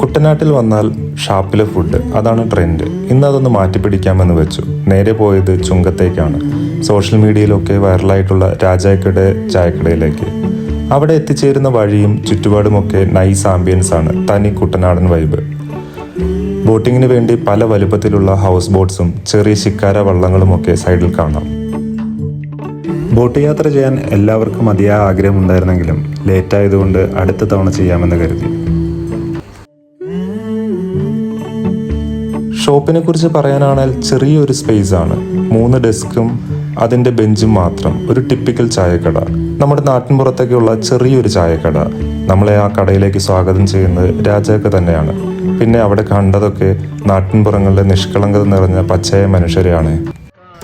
കുട്ടനാട്ടിൽ വന്നാൽ ഷാപ്പിലെ ഫുഡ് അതാണ് ട്രെൻഡ് ഇന്ന് അതൊന്ന് മാറ്റിപ്പിടിക്കാമെന്ന് വെച്ചു. നേരെ പോയത് ചുങ്കത്തേക്കാണ്. സോഷ്യൽ മീഡിയയിലൊക്കെ വൈറലായിട്ടുള്ള രാജാക്കയുടെ ചായക്കടയിലേക്ക്. അവിടെ എത്തിച്ചേരുന്ന വഴിയും ചുറ്റുപാടുമൊക്കെ നൈസ് ആംബിയൻസ് ആണ്. തനി കുട്ടനാടൻ വൈബ് ബോട്ടിങ്ങിന് വേണ്ടി പല വലുപ്പത്തിലുള്ള ഹൗസ് ബോട്ട്സും ചെറിയ ശിക്കാര വള്ളങ്ങളുമൊക്കെ സൈഡിൽ കാണാം. ബോട്ട് യാത്ര ചെയ്യാൻ എല്ലാവർക്കും അതിയായ ആഗ്രഹമുണ്ടായിരുന്നെങ്കിലും ലേറ്റായതുകൊണ്ട് അടുത്ത തവണ ചെയ്യാമെന്ന് കരുതി. ഷോപ്പിനെ കുറിച്ച് പറയാനാണെങ്കിൽ ചെറിയൊരു സ്പേസ് ആണ്. മൂന്ന് ഡെസ്കും അതിന്റെ ബെഞ്ചും മാത്രം. ഒരു ടിപ്പിക്കൽ ചായക്കട. നമ്മുടെ നാട്ടിൻപുറത്തേക്കുള്ള ചെറിയൊരു ചായക്കട. നമ്മളെ ആ കടയിലേക്ക് സ്വാഗതം ചെയ്യുന്നത് രാജാക്ക് തന്നെയാണ്. പിന്നെ അവിടെ കണ്ടതൊക്കെ നാട്ടിൻപുറങ്ങളിലെ നിഷ്കളങ്കത നിറഞ്ഞ പച്ചയായ മനുഷ്യരെയാണ്.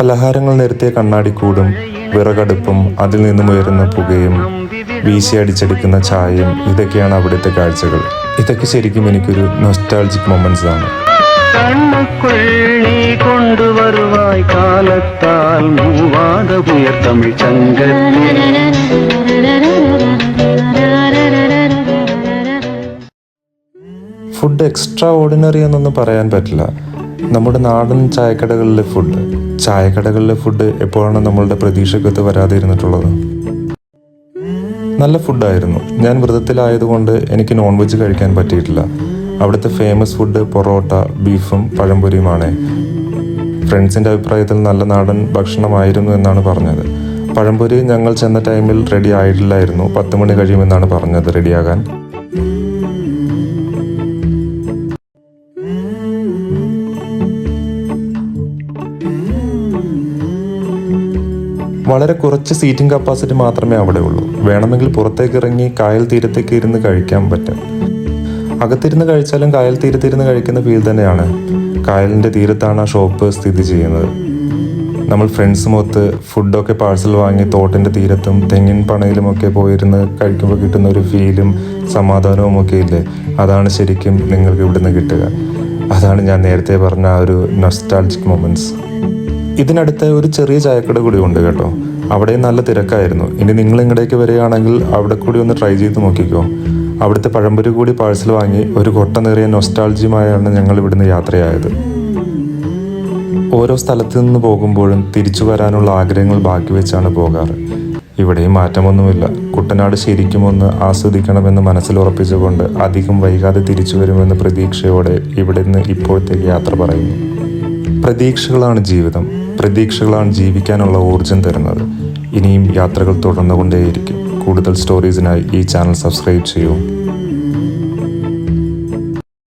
പലഹാരങ്ങൾ നിരത്തിയ കണ്ണാടിക്കൂടും വിറകടുപ്പും അതിൽ നിന്നും ഉയരുന്ന പുകയും വീശി അടിച്ചെടുക്കുന്ന ചായയും ഇതൊക്കെയാണ് അവിടുത്തെ കാഴ്ചകൾ. ഇതൊക്കെ ശരിക്കും എനിക്കൊരു നൊസ്റ്റാൾജിക് മൊമെന്റ്സ് ആണ്. കണ്ണുക്കുൾ കൊണ്ടുവരുവായ് കാലത്താൽ മൂവാത തമിഴ് ചങ്കത്തിൽ ഫുഡ് എക്സ്ട്രാ ഓർഡിനറി എന്നൊന്നും പറയാൻ പറ്റില്ല. നമ്മുടെ നാടൻ ചായക്കടകളിലെ ഫുഡ് ചായക്കടകളിലെ ഫുഡ് എപ്പോഴാണ് നമ്മളുടെ പ്രതീക്ഷക്കത്ത് വരാതെ ഇരുന്നിട്ടുള്ളത് നല്ല ഫുഡായിരുന്നു ഞാൻ വ്രതത്തിലായതുകൊണ്ട് എനിക്ക് നോൺ വെജ് കഴിക്കാൻ പറ്റിയിട്ടില്ല. അവിടുത്തെ ഫേമസ് ഫുഡ് പൊറോട്ട ബീഫും പഴംപൊരിയുമാണ്. ഫ്രണ്ട്സിന്റെ അഭിപ്രായത്തിൽ നല്ല നാടൻ ഭക്ഷണമായിരുന്നു എന്നാണ് പറഞ്ഞത്. പഴംപൊരി ഞങ്ങൾ ചെന്ന ടൈമിൽ റെഡി ആയിട്ടില്ലായിരുന്നു. പത്ത് മണി കഴിയുമെന്നാണ് പറഞ്ഞത്. റെഡിയാകാൻ വളരെ കുറച്ച് സീറ്റിംഗ് കപ്പാസിറ്റി മാത്രമേ അവിടെ ഉള്ളൂ. വേണമെങ്കിൽ പുറത്തേക്ക് ഇറങ്ങി കായൽ തീരത്തേക്ക് ഇരുന്ന് കഴിക്കാൻ പറ്റും. അകത്തിരുന്ന് കഴിച്ചാലും കായൽ തീരത്തിരുന്ന് കഴിക്കുന്ന ഫീൽ തന്നെയാണ്. കായലിന്റെ തീരത്താണ് ആ ഷോപ്പ് സ്ഥിതി ചെയ്യുന്നത്. നമ്മൾ ഫ്രണ്ട്സുമൊത്ത് ഫുഡൊക്കെ പാഴ്സൽ വാങ്ങി തോട്ടിന്റെ തീരത്തും തെങ്ങിൻ പണയിലുമൊക്കെ പോയിരുന്ന് കഴിക്കുമ്പോൾ കിട്ടുന്ന ഒരു ഫീലും സമാധാനവും ഒക്കെ ഇല്ലേ? അതാണ് ശരിക്കും നിങ്ങൾക്ക് ഇവിടുന്ന് കിട്ടുക. അതാണ് ഞാൻ നേരത്തെ പറഞ്ഞ ആ ഒരു നൊസ്റ്റാൾജിക് മൊമെന്റ്സ് ഇതിനടുത്ത് ഒരു ചെറിയ ചായക്കട കൂടി ഉണ്ട് കേട്ടോ. അവിടെ നല്ല തിരക്കായിരുന്നു. ഇനി നിങ്ങൾ ഇങ്ങടേക്ക് വരികയാണെങ്കിൽ അവിടെ കൂടി ഒന്ന് ട്രൈ ചെയ്ത് നോക്കിക്കോ. അവിടുത്തെ പഴംപൊരി കൂടി പാഴ്സൽ വാങ്ങി ഒരു കൊട്ട നിറയെ നൊസ്റ്റാൾജിയുമായാണ് ഞങ്ങൾ ഇവിടുന്ന് യാത്രയായത്. ഓരോ സ്ഥലത്തു നിന്ന് പോകുമ്പോഴും തിരിച്ചു വരാനുള്ള ആഗ്രഹങ്ങൾ ബാക്കി വെച്ചാണ് പോകാറ്. ഇവിടെയും മാറ്റമൊന്നുമില്ല. കുട്ടനാട് ശരിക്കും ഒന്ന് ആസ്വദിക്കണമെന്ന് മനസ്സിൽ ഉറപ്പിച്ചുകൊണ്ട് അധികം വൈകാതെ തിരിച്ചു വരുമെന്ന പ്രതീക്ഷയോടെ ഇവിടെ നിന്ന് ഇപ്പോഴത്തേക്ക് യാത്ര പറയുന്നു. പ്രതീക്ഷകളാണ് ജീവിതം. പ്രതീക്ഷകളാണ് ജീവിക്കാനുള്ള ഊർജം തരുന്നത്. ഇനിയും യാത്രകൾ തുടർന്നുകൊണ്ടേയിരിക്കും. കൂടുതൽ സ്റ്റോറീസിനായി ഈ ചാനൽ സബ്സ്ക്രൈബ് ചെയ്യൂ.